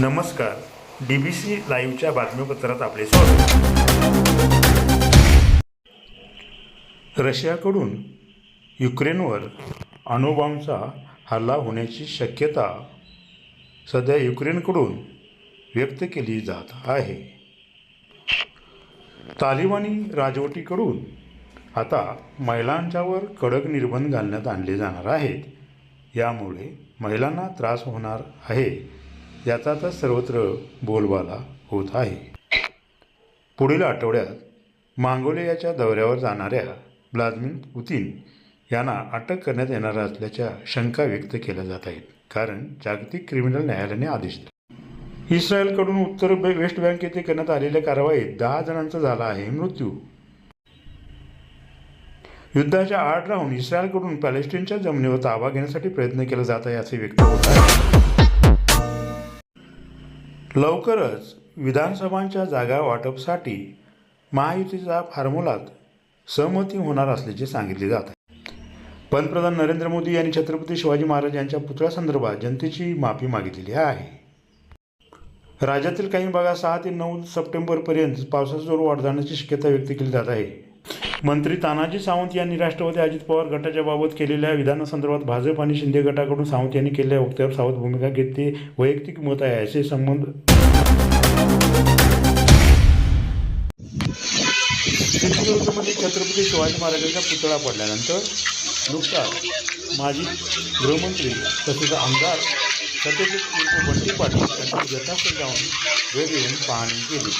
नमस्कार. D B C लाईव्हच्या बातमीपत्रात आपले स्वागत. रशियाकडून युक्रेनवर अणुबॉम्बचा हल्ला होण्याची शक्यता सध्या युक्रेनकडून व्यक्त केली जात आहे. तालिबानी राजवटीकडून आता महिलांच्यावर कडक निर्बंध घालण्यात आणले जाणार आहेत. यामुळे महिलांना त्रास होणार आहे. याचा तर सर्वत्र बोलबाला होत आहे. पुढील आठवड्यात मांगोलियाच्या दौऱ्यावर जाणाऱ्या ब्लाझमिन पुतीन यांना अटक करण्यात येणार असल्याच्या शंका व्यक्त केल्या जात आहेत. कारण जागतिक क्रिमिनल न्यायालयाने आदेश दिला. इस्रायलकडून उत्तर वेस्ट बँक येथे करण्यात आलेल्या कारवाईत दहा जणांचा झाला आहे मृत्यू. युद्धाच्या आड राहून इस्रायलकडून पॅलेस्टिनच्या जमिनीवर ताबा घेण्यासाठी प्रयत्न केला जात आहे असे व्यक्त होत आहे. लवकरच विधानसभांच्या जागा वाटपसाठी महायुतीचा फॉर्म्युलात सहमती होणार असल्याचे सांगितले जात आहे. पंतप्रधान नरेंद्र मोदी यांनी छत्रपती शिवाजी महाराज यांच्या पुतळ्यासंदर्भात जनतेची माफी मागितलेली आहे. राज्यातील काही भागात सहा ते नऊ सप्टेंबरपर्यंत पावसाचा जोर वाढ शक्यता व्यक्त केली जात आहे. मंत्री तानाजी सावंत यांनी राष्ट्रवादी अजित पवार गटाच्या बाबत केलेल्या विधानासंदर्भात भाजप आणि शिंदे गटाकडून सावंत यांनी केलेल्या वक्तव्यावर सावध भूमिका घेते वैयक्तिक मत आहे असे संबंध सिंधुदुर्गमध्ये छत्रपती शिवाजी महाराजांचा पुतळा पडल्यानंतर नुकताच माजी गृहमंत्री तसेच आमदार सत्यजित उर्फ बंटी पाटील यांनी यथास्थ जाऊन वेळ देऊन पाहणी केली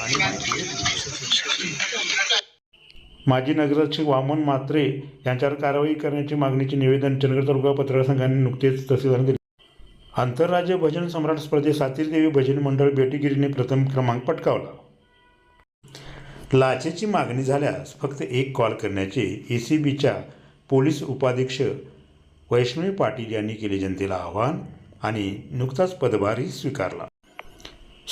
आणि माहिती घेतली माजी नगराध्यक्ष वामन म्हात्रे यांच्यावर कारवाई करण्याची मागणीचे निवेदन चंदगड तालुका पत्रकार संघाने नुकतेच तहसीलदारांना दिले. आंतरराज्य भजन सम्राट स्पर्धेत सातीरदेवी भजन मंडळ बेटीगिरीने प्रथम क्रमांक पटकावला. लाचेची मागणी झाल्यास फक्त एक कॉल करण्याचे ए सी बीच्या पोलीस उपाध्यक्ष वैष्णवी पाटील यांनी केले जनतेला आवाहन आणि नुकताच पदभारही स्वीकारला.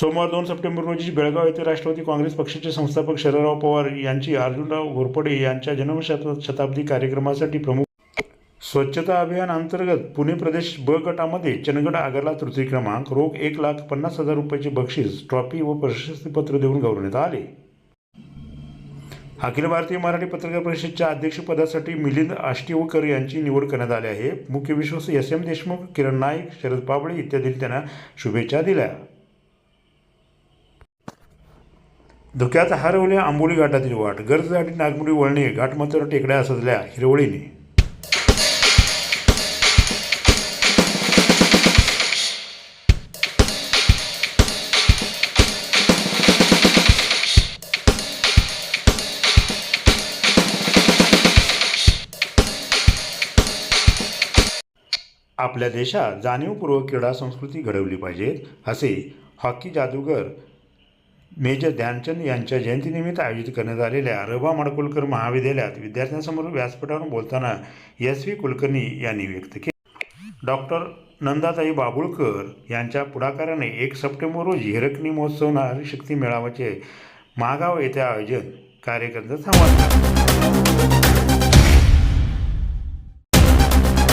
सोमवार दोन सप्टेंबर रोजी बेळगाव येथे राष्ट्रवादी काँग्रेस पक्षाचे संस्थापक शरदराव पवार यांची अर्जुनराव घोरपडे यांच्या जन्मशत शताब्दी कार्यक्रमासाठी प्रमुख स्वच्छता अभियान अंतर्गत पुणे प्रदेश ब गटामध्ये चंदगड आगरला तृतीय क्रमांक रोख एक लाख पन्नास हजार रुपयाचे बक्षीस ट्रॉफी व प्रशस्तीपत्र देऊन गौरवण्यात आले. अखिल भारतीय मराठी पत्रकार परिषदेच्या अध्यक्षपदासाठी मिलिंद आष्टीवकर यांची निवड करण्यात आली आहे. मुख्य विश्वास एस एम देशमुख किरण नाईक शरद पाबळे इत्यादी त्यांना शुभेच्छा दिल्या. धुक्यात हरवले आंबोली घाटातील वाट. गरजसाठी नागमुडी वळणे घाटमाथ्यावर टेकड्या सजल्या हिरवळीने. आपल्या देशात जाणीवपूर्वक क्रीडा संस्कृती घडवली पाहिजे असे हॉकी जादूगर मेजर ध्यानचंद यांच्या जयंतीनिमित्त आयोजित करण्यात आलेल्या रबा माडकुलकर महाविद्यालयात विद्यार्थ्यांसमोर व्यासपीठावर बोलताना एस व्ही कुलकर्णी यांनी व्यक्त केले. डॉक्टर नंदाताई बाबुळकर यांच्या पुढाकाराने एक सप्टेंबर रोजी हिरकणी महोत्सव नारी शक्ती मेळाव्याचे महागाव येथे आयोजन कार्यकर्ते संवाद